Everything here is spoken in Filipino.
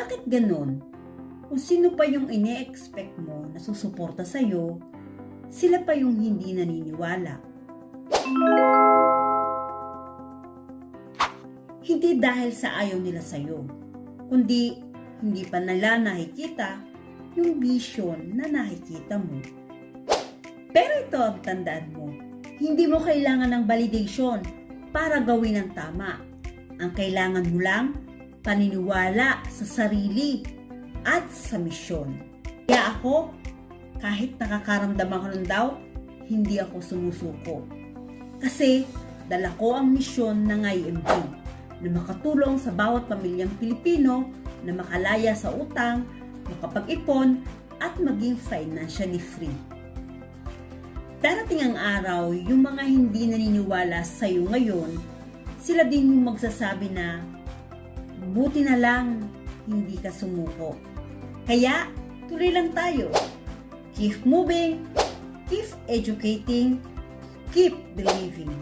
Bakit ganon? Kung sino pa yung ine-expect mo na susuporta sa'yo, sila pa yung hindi naniniwala. Hindi dahil sa ayaw nila sa'yo, kundi hindi pa nila nakikita yung vision na nakikita mo. Pero ito ang tandaan mo, hindi mo kailangan ng validation para gawin ang tama. Ang kailangan mo lang, paniniwala sa sarili at sa misyon. Kaya ako, kahit nakakaramdam ako ng doubt, hindi ako sumusuko. Kasi dala ko ang misyon ng IMP na makatulong sa bawat pamilyang Pilipino na makalaya sa utang, makapag-ipon, at maging financially free. Darating ang araw, yung mga hindi naniniwala sa iyo ngayon, sila din yung magsasabi na, buti na lang, hindi ka sumuko. Kaya, tuloy lang tayo. Keep moving, keep educating, keep believing.